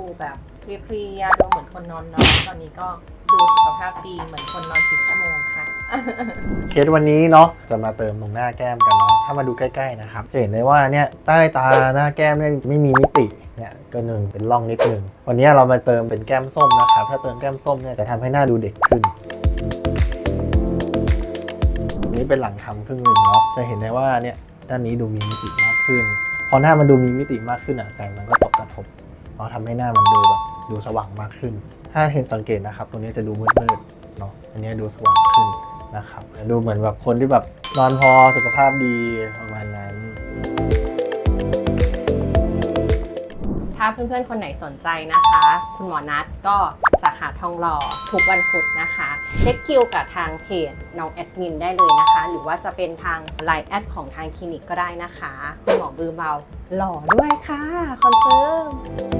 ดูแบบเพลียๆดูเหมือนคนนอนน้อยตอนนี้ก็ดูสุขภาพดีเหมือนคนนอนสิบชั่วโมงค่ะ เคสวันนี้เนาะจะมาเติมตรงหน้าแก้มกันเนาะถ้ามาดูใกล้ๆนะครับจะเห็นได้ว่าเนี่ยใต้ตาหน้าแก้มเนี่ยไม่มีมิติเนี่ยก็หนึ่งเป็นร่องนิดนึงวันนี้เรามาเติมเป็นแก้มส้มนะครับถ้าเติมแก้มส้มเนี่ยจะทำให้หน้าดูเด็กขึ้น นี้เป็นหลังทำครึ่งหนึ่งเนาะจะเห็นได้ว่าเนี่ยด้านนี้ดูมีมิติมากขึ้นพอหน้ามันดูมีมิติมากขึ้นอะแสงมันก็ตกกระทบ เราทำให้หน้ามันดูแบบดูสว่างมากขึ้น ถ้าเห็นสังเกตนะครับตรงนี้จะดูมืดๆเนาะอันนี้ดูสว่างขึ้นนะครับดูเหมือนแบบคนที่แบบนอนพอสุขภาพดีประมาณนั้น ถ้าเพื่อนๆ คนไหนสนใจนะคะ คุณหมอนัดก็สาขาทองหล่อทุกวันพุธนะคะเช็คคิวกับทางเพจน้องแอดมินได้เลยนะคะ หรือว่าจะเป็นทางไลน์แอดของทางคลินิกก็ได้นะคะ คุณหมอบือเบาหล่อด้วยค่ะ คอนเฟิร์ม